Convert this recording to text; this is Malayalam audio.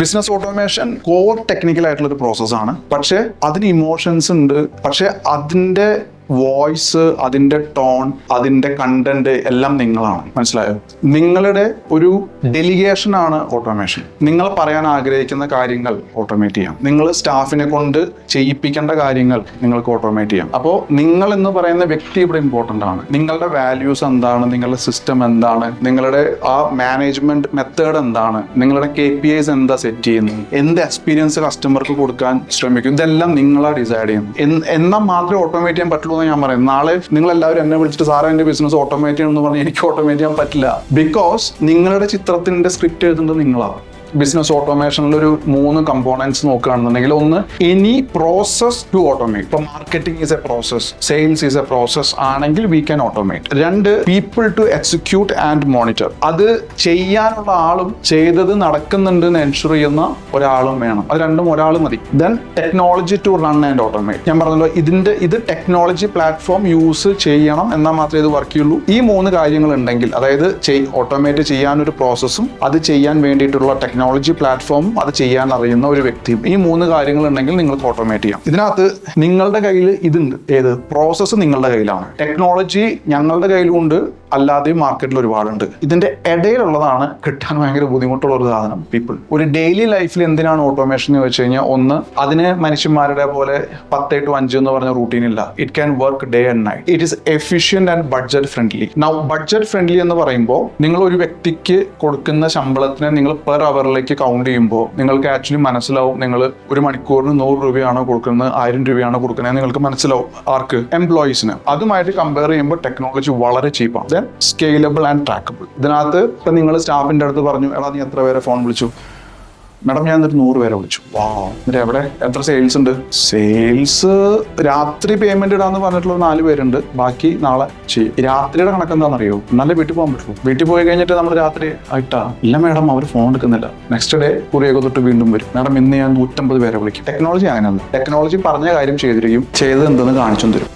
ബിസിനസ് ഓട്ടോമേഷൻ കോർ ടെക്നിക്കൽ ആയിട്ടുള്ള ഒരു പ്രോസസ്സാണ് പക്ഷേ അതിന് ഇമോഷൻസ് ഉണ്ട്. പക്ഷേ അതിന്റെ വോയിസ് അതിന്റെ ടോൺ അതിന്റെ കണ്ടന്റ് എല്ലാം നിങ്ങളാണ്. മനസ്സിലായോ? നിങ്ങളുടെ ഒരു ഡെലിഗേഷൻ ആണ് ഓട്ടോമേഷൻ. നിങ്ങൾ പറയാൻ ആഗ്രഹിക്കുന്ന കാര്യങ്ങൾ ഓട്ടോമേറ്റ് ചെയ്യാം. നിങ്ങൾ സ്റ്റാഫിനെ കൊണ്ട് ചെയ്യിപ്പിക്കേണ്ട കാര്യങ്ങൾ നിങ്ങൾക്ക് ഓട്ടോമേറ്റ് ചെയ്യാം. അപ്പോൾ നിങ്ങൾ എന്ന് പറയുന്ന വ്യക്തി ഇവിടെ ഇമ്പോർട്ടന്റ് ആണ്. നിങ്ങളുടെ വാല്യൂസ് എന്താണ്? നിങ്ങളുടെ സിസ്റ്റം എന്താണ്? നിങ്ങളുടെ ആ മാനേജ്മെന്റ് മെത്തേഡ് എന്താണ്? നിങ്ങളുടെ കെ പി ഐസ് എന്താ സെറ്റ് ചെയ്യുന്നത്? എന്ത് എക്സ്പീരിയൻസ് കസ്റ്റമർക്ക് കൊടുക്കാൻ ശ്രമിക്കും? ഇതെല്ലാം നിങ്ങളാ ഡിസൈഡ് ചെയ്യുന്നത്. എന്ന് എന്നാൽ മാത്രമേ ഓട്ടോമേറ്റ് ചെയ്യാൻ പറ്റുള്ളൂ എന്ന് ഞാൻ പറയും. നാളെ നിങ്ങൾ എല്ലാവരും എന്നെ വിളിച്ചിട്ട് സാറേ എന്റെ ബിസിനസ് ഓട്ടോമേറ്റ് ചെയ്യണം എന്ന് പറഞ്ഞാൽ എനിക്ക് ഓട്ടോമേറ്റ് ചെയ്യാൻ പറ്റില്ല. ബിക്കോസ് നിങ്ങളുടെ ചിത്രത്തിന്റെ സ്ക്രിപ്റ്റ് എഴുതുന്നത് നിങ്ങളാണ്. ബിസിനസ് ഓട്ടോമേഷനിൽ ഒരു മൂന്ന് കമ്പോണൻസ് നോക്കുകയാണെന്നുണ്ടെങ്കിൽ ഒന്ന് എനി പ്രോസസ് ടു ഓട്ടോമേറ്റ് ഇപ്പൊ marketing is a process sales is a process ആണെങ്കിൽ വി ക്യാൻ ഓട്ടോമേറ്റ് രണ്ട് people to execute and monitor അത് ചെയ്യാനുള്ള ആളും ചെയ്തത് നടക്കുന്നുണ്ട് എന്ന് എൻഷുർ ചെയ്യുന്ന ഒരാളും വേണം. അത് രണ്ടും ഒരാൾ മതി. Then technology to run and automate ഞാൻ പറഞ്ഞല്ലോ ഇതിന്റെ ഇത് ടെക്നോളജി പ്ലാറ്റ്ഫോം യൂസ് ചെയ്യണം എന്നാൽ മാത്രമേ ഇത് വർക്ക് ചെയ്യുള്ളൂ. ഈ മൂന്ന് കാര്യങ്ങൾ ഉണ്ടെങ്കിൽ അതായത് ഓട്ടോമേറ്റ് ചെയ്യാനൊരു പ്രോസസ്സും അത് ചെയ്യാൻ വേണ്ടിയിട്ടുള്ള ടെക്നോളജി പ്ലാറ്റ്ഫോമും അത് ചെയ്യാൻ അറിയുന്ന ഒരു വ്യക്തിയും ഈ മൂന്ന് കാര്യങ്ങൾ ഉണ്ടെങ്കിൽ നിങ്ങൾക്ക് ഓട്ടോമേറ്റ് ചെയ്യാം. ഇതിനകത്ത് നിങ്ങളുടെ കയ്യിൽ ഇതുണ്ട്. ഏത്? പ്രോസസ്സ് നിങ്ങളുടെ കയ്യിലാണ്. ടെക്നോളജി ഞങ്ങളുടെ കയ്യിലുണ്ട്. അല്ലാതെയും മാർക്കറ്റിൽ ഒരുപാടുണ്ട്. ഇതിന്റെ ഇടയിലുള്ളതാണ് കിട്ടാൻ ഭയങ്കര ബുദ്ധിമുട്ടുള്ള ഒരു സാധനം പീപ്പിൾ ഒരു ഡെയിലി ലൈഫിൽ എന്തിനാണ് ഓട്ടോമേഷൻ എന്ന് വെച്ച് കഴിഞ്ഞാൽ ഒന്ന് അതിന് മനുഷ്യന്മാരുടെ പോലെ പത്ത് ടു അഞ്ച് എന്ന് പറഞ്ഞ റൂട്ടീൻ ഇല്ല. It can work day and night it is efficient and budget friendly now budget friendly എന്ന് പറയുമ്പോൾ നിങ്ങൾ ഒരു വ്യക്തിക്ക് കൊടുക്കുന്ന ശമ്പളത്തിന് നിങ്ങൾ പെർ അവറിലേക്ക് കൗണ്ട് ചെയ്യുമ്പോൾ നിങ്ങൾക്ക് ആക്ച്വലി മനസ്സിലാവും നിങ്ങൾ ഒരു മണിക്കൂറിന് നൂറ് രൂപയാണോ കൊടുക്കുന്നത് ആയിരം രൂപയാണോ കൊടുക്കുന്നത് നിങ്ങൾക്ക് മനസ്സിലാവും ആർക്ക്? എംപ്ലോയീസിന് അതുമായിട്ട് കമ്പയർ ചെയ്യുമ്പോൾ ടെക്നോളജി വളരെ ചീപ്പാണ് ദെൻ സ്കെയിലബിൾ ആൻഡ് ട്രാക്കബിൾ ഇതിനകത്ത് ഇപ്പം നിങ്ങൾ സ്റ്റാഫിന്റെ അടുത്ത് പറഞ്ഞു എടാ നീ എത്ര പേരെ ഫോൺ വിളിച്ചു? മാഡം ഞാൻ എന്നിട്ട് നൂറ് പേരെ വിളിച്ചു. വാ എന്നിട്ട് എവിടെ? എത്ര സെയിൽസ് ഉണ്ട്? സെയിൽസ് രാത്രി പേയ്മെന്റ് ഇടാന്ന് പറഞ്ഞിട്ടുള്ള നാല് പേരുണ്ട്. ബാക്കി നാളെ ചെയ്യും രാത്രിയുടെ കണക്ക് എന്താണെന്നറിയോ? എന്നാലേ വീട്ടിൽ പോകാൻ പറ്റുള്ളൂ. വീട്ടിൽ പോയി കഴിഞ്ഞിട്ട് നമ്മൾ രാത്രി ആയിട്ടാ? ഇല്ല മാഡം അവർ ഫോൺ എടുക്കുന്നില്ല. നെക്സ്റ്റ് ഡേ കുറിയൊക്കെ തൊട്ട് വീണ്ടും വരും. മാഡം ഇന്ന് ഞാൻ നൂറ്റമ്പത് പേരെ വിളിക്കും. ടെക്നോളജി അങ്ങനെയല്ല. ടെക്നോളജി പറഞ്ഞ കാര്യം ചെയ്തിരിക്കും. ചെയ്തത് എന്തെന്ന് കാണിച്ചു തരും.